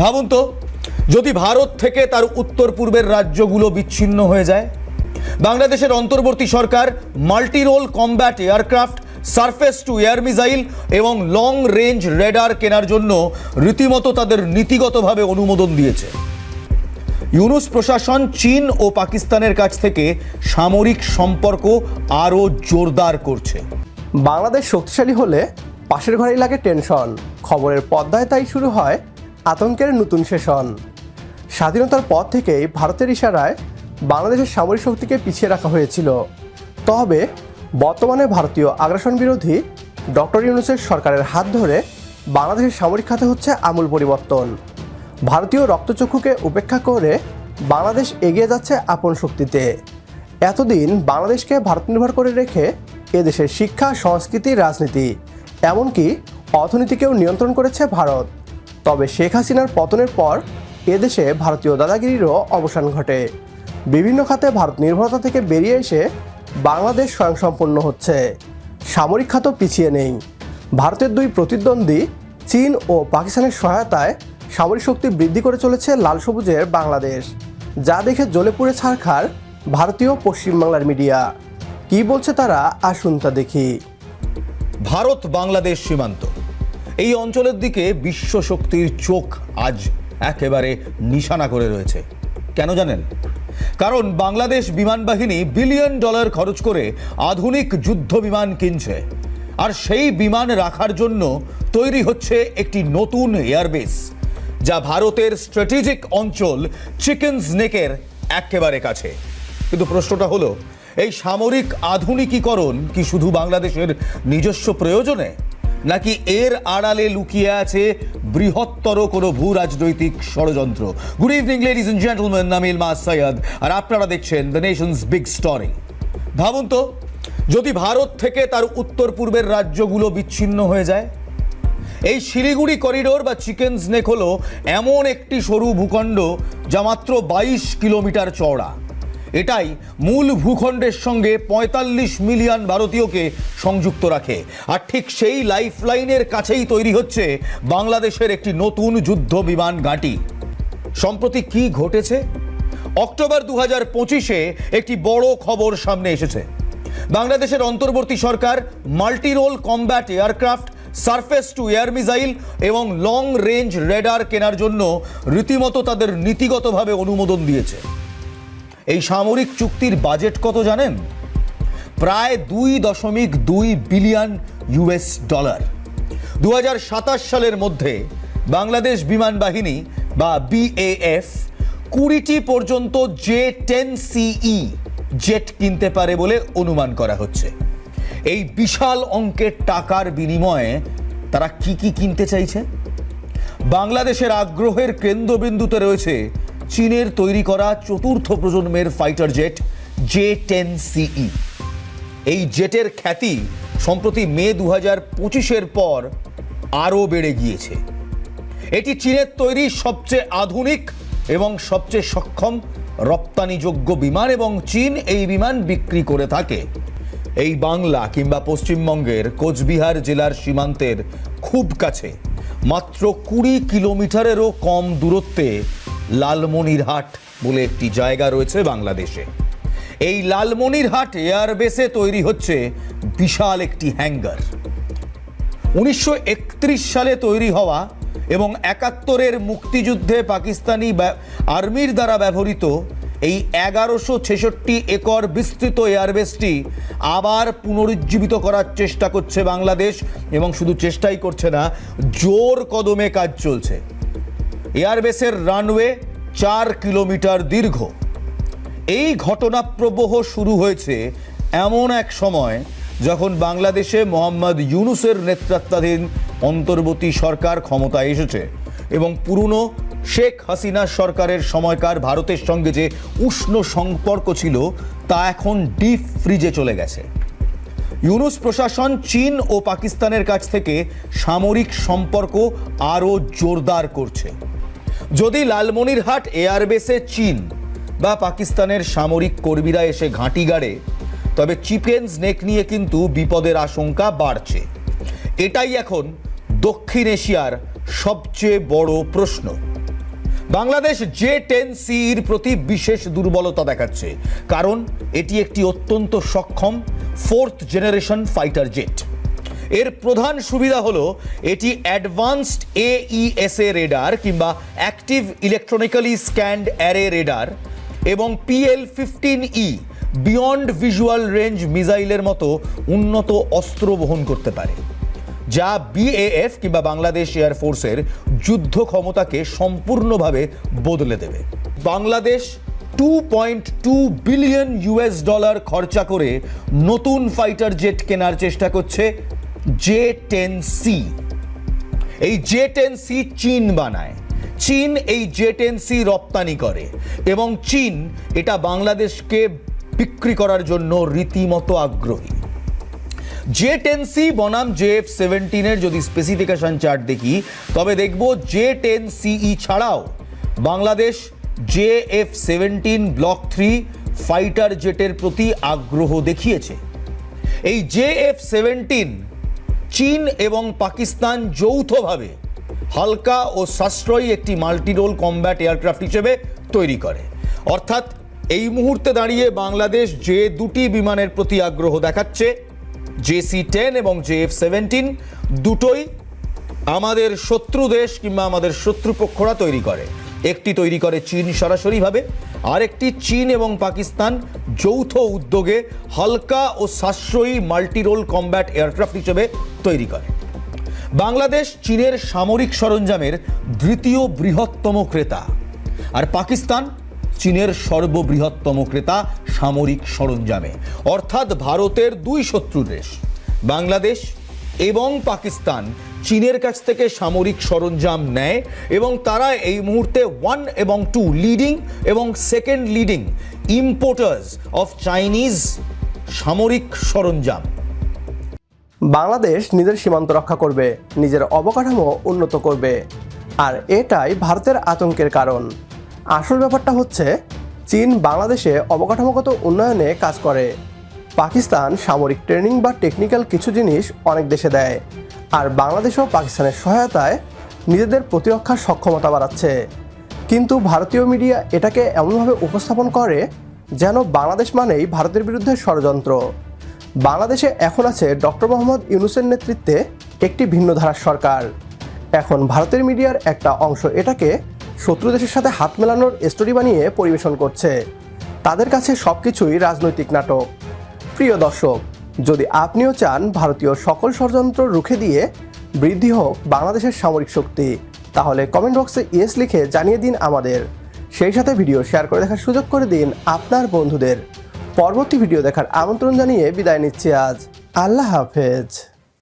ভাবুন তো, যদি ভারত থেকে তার উত্তর পূর্বের রাজ্যগুলো বিচ্ছিন্ন হয়ে যায়, বাংলাদেশের অন্তর্বর্তী সরকার multi role combat aircraft, surface to air missile এবং লং রেঞ্জ রেডার কেনার জন্য রীতিমতো তাদের নীতিগতভাবে অনুমোদন দিয়েছে। ইউনুস প্রশাসন চীন ও পাকিস্তানের কাছ থেকে সামরিক সম্পর্ক আরও জোরদার করছে। বাংলাদেশ শক্তিশালী হলে পাশের ঘরেই লাগে টেনশন। খবরের পদ্মায় তাই শুরু হয় আতঙ্কের নতুন সেশন। স্বাধীনতার পর থেকেই ভারতের ইশারায় বাংলাদেশের সামরিক শক্তিকে পিছিয়ে রাখা হয়েছিল। তবে বর্তমানে ভারতীয় আগ্রাসন বিরোধী ডক্টর ইউনুসের সরকারের হাত ধরে বাংলাদেশের সামরিক খাতে হচ্ছে আমূল পরিবর্তন। ভারতীয় রক্তচক্ষুকে উপেক্ষা করে বাংলাদেশ এগিয়ে যাচ্ছে আপন শক্তিতে। এতদিন বাংলাদেশকে ভারত নির্ভর করে রেখে এদেশের শিক্ষা, সংস্কৃতি, রাজনীতি, এমনকি অর্থনীতিকেও নিয়ন্ত্রণ করেছে ভারত। তবে শেখ হাসিনার পতনের পর এদেশে ভারতীয় দাদাগিরিরও অবসান ঘটে। বিভিন্ন খাতে ভারত নির্ভরতা থেকে বেরিয়ে এসে বাংলাদেশ স্বয়ংসম্পন্ন হচ্ছে। সামরিক খাতও পিছিয়ে নেই। ভারতের দুই প্রতিদ্বন্দ্বী, চীন ও পাকিস্তানের সহায়তায় সামরিক শক্তি বৃদ্ধি করে চলেছে লাল সবুজের বাংলাদেশ, যা দেখে জ্বলে পুড়ে ছারখার ভারতীয় পশ্চিমবাংলার মিডিয়া। কি বলছে তারা, আসুন তা দেখি। ভারত বাংলাদেশ সীমান্ত। এই অঞ্চলের দিকে বিশ্ব শক্তির চোখ আজ একেবারে নিশানা করে রয়েছে। কেন জানেন? কারণ বাংলাদেশ বিমান বাহিনী বিলিয়ন ডলার খরচ করে আধুনিক যুদ্ধ বিমান কিনছে। আর সেই বিমান রাখার জন্য তৈরি হচ্ছে একটি নতুন এয়ারবেস, যা ভারতের স্ট্র্যাটেজিক অঞ্চল চিকেন স্নেকের একেবারে কাছে। কিন্তু প্রশ্নটা হলো, এই সামরিক আধুনিকীকরণ কি শুধু বাংলাদেশের নিজস্ব প্রয়োজনে? নাকি এর আড়ালে লুকিয়ে আছে বৃহত্তর কোনো ভূ রাজনৈতিক ষড়যন্ত্র? Good evening ladies and gentleman নামিল মা সৈয়দ আর আপনারা দেখছেন দ্য নেশনস বিগ স্টোরি ভাবুন তো, যদি ভারত থেকে তার উত্তর পূর্বের রাজ্যগুলো বিচ্ছিন্ন হয়ে যায়, এই শিলিগুড়ি করিডোর বা চিকেন স্নেক হলো এমন একটি সরু ভূখণ্ড যা মাত্র বাইশ কিলোমিটার চওড়া। এটাই মূল ভূখণ্ডের সঙ্গে পঁয়তাল্লিশ মিলিয়ন ভারতীয়কে সংযুক্ত রাখে। আর ঠিক সেই লাইফ লাইনের কাছেই তৈরি হচ্ছে বাংলাদেশের একটি নতুন যুদ্ধ বিমান ঘাঁটি। সম্প্রতি কি ঘটেছে? অক্টোবর দু হাজার পঁচিশে একটি বড় খবর সামনে এসেছে। বাংলাদেশের অন্তর্বর্তী সরকার multirole combat aircraft, surface to air missile এবং লং রেঞ্জ রেডার কেনার জন্য রীতিমতো তাদের নীতিগতভাবে অনুমোদন দিয়েছে। এই সামরিক চুক্তির বাজেট কত জানেন? প্রায় দুই দশমিক দুই বিলিয়ন ইউএস ডলার। দু হাজার সাতাশ সালের মধ্যে বাংলাদেশ বিমান বাহিনী বা বিএএফ কুড়িটি পর্যন্ত জে টেন সিই জেট কিনতে পারে বলে অনুমান করা হচ্ছে। এই বিশাল অঙ্কের টাকার বিনিময়ে তারা কি কি কিনতে চাইছে? বাংলাদেশের আগ্রহের কেন্দ্রবিন্দুতে রয়েছে চীনের তৈরি করা চতুর্থ প্রজন্মের ফাইটার জেট জে টেন সিই এই জেটের খ্যাতি সম্প্রতি মে দু হাজার পঁচিশের পর আরও বেড়ে গিয়েছে। এটি চীনের তৈরি সবচেয়ে আধুনিক এবং সবচেয়ে সক্ষম রপ্তানিযোগ্য বিমান এবং চীন এই বিমান বিক্রি করে থাকে। এই বাংলা কিংবা পশ্চিমবঙ্গের কোচবিহার জেলার সীমান্তের খুব কাছে, মাত্র কুড়ি কিলোমিটারেরও কম দূরত্বে লালমনিরহাট বলে একটি জায়গা রয়েছে বাংলাদেশে। এই লালমনিরহাট এয়ারবেসে তৈরি হচ্ছে বিশাল একটি হ্যাঙ্গার। উনিশশো একত্রিশ সালে তৈরি হওয়া এবং একাত্তরের মুক্তিযুদ্ধে পাকিস্তানি আর্মির দ্বারা ব্যবহৃত এই এগারোশো ছেষট্টি একর বিস্তৃত এয়ারবেসটি আবার পুনরুজ্জীবিত করার চেষ্টা করছে বাংলাদেশ এবং শুধু চেষ্টাই করছে না, জোর কদমে কাজ চলছে। এয়ারবেসের রানওয়ে চার কিলোমিটার দীর্ঘ। এই ঘটনাপ্রবাহ শুরু হয়েছে এমন এক সময় যখন বাংলাদেশে মোহাম্মদ ইউনুসের নেতৃত্বাধীন অন্তর্বর্তী সরকার ক্ষমতায় এসেছে এবং পুরনো শেখ হাসিনা সরকারের সময়কার ভারতের সঙ্গে যে উষ্ণ সম্পর্ক ছিল, তা এখন ডিপ ফ্রিজে চলে গেছে। ইউনুস প্রশাসন চীন ও পাকিস্তানের কাছ থেকে সামরিক সম্পর্ক আরও জোরদার করছে। যদি লালমনিরহাট এয়ারবেসে চীন বা পাকিস্তানের সামরিক কর্মীরা এসে ঘাঁটি গাড়ে, তবে চিকেন স্নেক নিয়ে কিন্তু বিপদের আশঙ্কা বাড়ছে। এটাই এখন দক্ষিণ এশিয়ার সবচেয়ে বড় প্রশ্ন। বাংলাদেশ জে টেন সির প্রতি বিশেষ দুর্বলতা দেখাচ্ছে, কারণ এটি একটি অত্যন্ত সক্ষম ফোর্থ জেনারেশন ফাইটার জেট এর প্রধান সুবিধা হলো এটি অ্যাডভান্সড এইএসএ রেডার কিংবা active electronically scanned array radar এবং PL fifteen E beyond visual range মিসাইলের মতো উন্নত অস্ত্র বহন করতে পারে, যা বিএএফ কিংবা বাংলাদেশ এয়ারফোর্সের যুদ্ধ ক্ষমতাকে সম্পূর্ণভাবে বদলে দেবে। Bangladesh two point two billion US dollar খরচা করে নতুন ফাইটার জেট কেনার চেষ্টা করছে জে টেন সি এই জে টেন সি চীন বানায়। চীন এই জে টেন সি রপ্তানি করে এবং চীন এটা বাংলাদেশকে বিক্রি করার জন্য রীতিমতো আগ্রহী। জে টেন সি বনাম জে এফ সেভেন্টিনের যদি স্পেসিফিকেশন চার্ট দেখি, তবে দেখব জে টেন সিই ছাড়াও Bangladesh J F seventeen block three fighter জেটের প্রতি আগ্রহ দেখিয়েছে। এই জে এফ সেভেন্টিন চীন এবং পাকিস্তান যৌথভাবে হালকা ও সাশ্রয়ী একটি মাল্টিরোল কমব্যাট এয়ারক্রাফট হিসেবে তৈরি করে। অর্থাৎ এই মুহূর্তে দাঁড়িয়ে বাংলাদেশ যে দুটি বিমানের প্রতি আগ্রহ দেখাচ্ছে জেসি টেন এবং জে এফ সেভেন্টিন, দুটোই আমাদের শত্রু দেশ কিংবা আমাদের শত্রুপক্ষরা তৈরি করে। একটি তৈরি করে চীন সরাসরিভাবে, আরেকটি চীন এবং পাকিস্তান যৌথ উদ্যোগে হালকা ও সাশ্রয়ী মাল্টিরোল কমব্যাট এয়ারক্রাফট হিসেবে তৈরি করে। বাংলাদেশ চীনের সামরিক সরঞ্জামের দ্বিতীয় বৃহত্তম ক্রেতা। আর পাকিস্তান চীনের সর্ববৃহত্তম ক্রেতা সামরিক সরঞ্জামে। অর্থাৎ ভারতের দুই শত্রু দেশ, বাংলাদেশ এবং পাকিস্তান চীনের কাছ থেকে সামরিক সরঞ্জাম নেয় এবং তারা এই মুহূর্তে ওয়ান এবং টু লিডিং এবং second leading importers of Chinese সামরিক সরঞ্জাম। বাংলাদেশ নিজের সীমান্ত রক্ষা করবে, নিজের অবকাঠামো উন্নত করবে, আর এটাই ভারতের আতঙ্কের কারণ। আসল ব্যাপারটা হচ্ছে, চীন বাংলাদেশে অবকাঠামোগত উন্নয়নে কাজ করে। পাকিস্তান সামরিক ট্রেনিং বা টেকনিক্যাল কিছু জিনিস অনেক দেশে দেয়। আর বাংলাদেশও পাকিস্তানের সহায়তায় নিজেদের প্রতিরক্ষার সক্ষমতা বাড়াচ্ছে। কিন্তু ভারতীয় মিডিয়া এটাকে এমনভাবে উপস্থাপন করে যেন বাংলাদেশ মানেই ভারতের বিরুদ্ধে ষড়যন্ত্র। বাংলাদেশে এখন আছে ডক্টর মোহাম্মদ ইউনুসের নেতৃত্বে একটি ভিন্ন ধারার সরকার। এখন ভারতের মিডিয়ার একটা অংশ এটাকে শত্রু দেশের সাথে হাত মেলানোর স্টোরি বানিয়ে পরিবেশন করছে। তাদের কাছে সব কিছুই রাজনৈতিক নাটক। প্রিয় দর্শক, যদি আপনিও চান ভারতীয় সকল ষড়যন্ত্র রুখে দিয়ে বৃদ্ধি হোক বাংলাদেশের সামরিক শক্তি, তাহলে কমেন্ট বক্সে ইয়েস লিখে জানিয়ে দিন আমাদের। সেই সাথে ভিডিও শেয়ার করে দেখার সুযোগ করে দিন আপনার বন্ধুদের। পরবর্তী ভিডিও দেখার আমন্ত্রণ জানিয়ে বিদায় নিচ্ছি আজ। আল্লাহ হাফেজ।